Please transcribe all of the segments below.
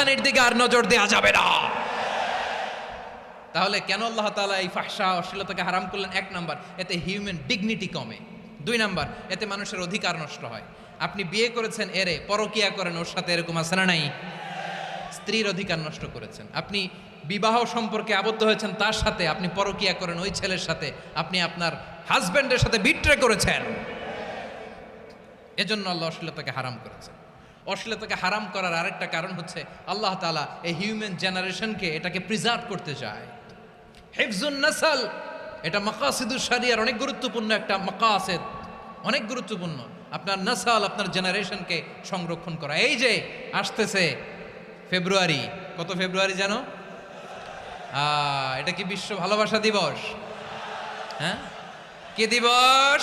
হাতছানির দিকে আর নজর দেওয়া যাবে না। তাহলে কেন আল্লাহ তাআলা এই ফাহসা অশ্লীলতাকে হারাম করলেন? এক নাম্বার, এতে হিউম্যান ডিগনিটি কমে। দুই নাম্বার, এতে মানুষের অধিকার নষ্ট হয়। আপনি বিয়ে করেছেন, এরে পরকিয়া করেন, ওর সাথে এরকম আছে না নাই? স্ত্রীর অধিকার নষ্ট করেছেন। আপনি বিবাহ সম্পর্কে আবদ্ধ হয়েছেন, তার সাথে আপনি পরকিয়া করেন, ওই ছেলের সাথে আপনি আপনার হাজবেন্ডের সাথে বিট্রে করেছেন। এজন্য আল্লাহ অশ্লীলতাকে হারাম করেছেন। অশ্লীলতাকে হারাম করার আরেকটা কারণ হচ্ছে আল্লাহ তাআলা এই হিউম্যান জেনারেশনকে এটাকে প্রিজার্ভ করতে চায়। হেফজুন নাসাল, এটা মাকাসিদুর শরিয়ার অনেক গুরুত্বপূর্ণ একটা মাকাসেদ। অনেক গুরুত্বপূর্ণ। আপনার নাসাল আপনার জেনারেশনকে সংরক্ষণ করা। এই যে আসতেছে ফেব্রুয়ারি, কত ফেব্রুয়ারি জানো? এটা কি বিশ্ব ভালোবাসা দিবস? হ্যাঁ? কে দিবস?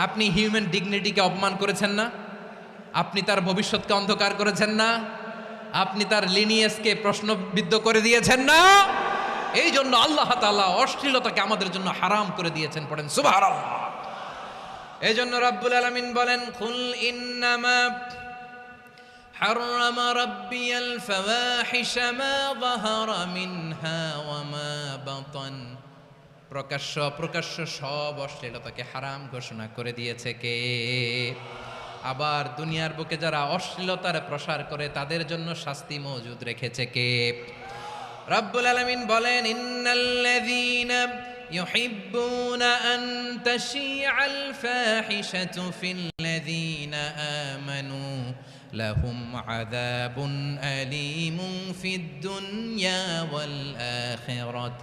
আপনি হিউম্যান ডিগনিটিকে অপমান করেছেন না আপনি তার ভবিষ্যৎকে অন্ধকার করেছেন না আপনি তার লিনিয়েসকে প্রশ্নবিদ্ধ করে দিয়েছেন না এই জন্য আল্লাহ তাআলা অশ্লীলতাকে আমাদের জন্য হারাম করে দিয়েছেন পড়েন সুবহানাল্লাহ এই জন্য রাব্বুল আলামিন বলেন কুল ইন্নামা حرم ربي الفواحش ما ظهر منها وما بطن প্রকাশ্য প্রকাশ্য সব অশ্লীলতাকে হারাম ঘোষণা করে দিয়েছে কে আবার দুনিয়ার বুকে যারা অশ্লীলতার প্রসার করে তাদের জন্য শাস্তি মজুদ রেখেছে কে রব্বুল আলামিন বলেন ইন্নাল্লাযীনা يحبون أن تشيع الفاحشة في الذين آمنوا لهم عذاب أليم في الدنيا والآخرة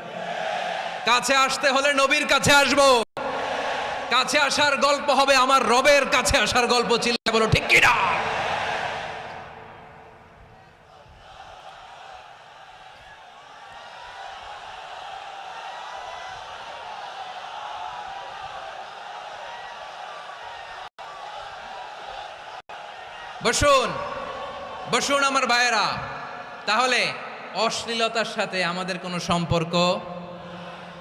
কাছে আসতে হলে নবীর কাছে আসব। কাছে আসার গল্প হবে আমার রবের কাছে আসার গল্প চিল্লা বলো, ঠিক কিনা? বসুন বসুন আমার ভাইয়েরা। তাহলে অশ্লীলতার সাথে আমাদের কোনো সম্পর্ক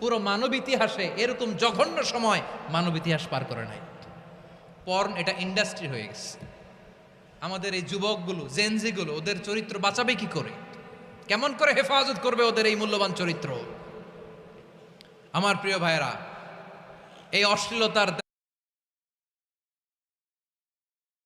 পুরো মানব ইতিহাসে এরকম জঘন্য সময় মানব ইতিহাস পার করে নাই। পর্ন এটা ইন্ডাস্ট্রি হয়ে গেছে। আমাদের এই যুবকগুলো জেনজিগুলো ওদের চরিত্র বাঁচাবে কি করে? কেমন করে হেফাজত করবে ওদের এই মূল্যবান চরিত্র? আমার প্রিয় ভাইরা এই অশ্লীলতার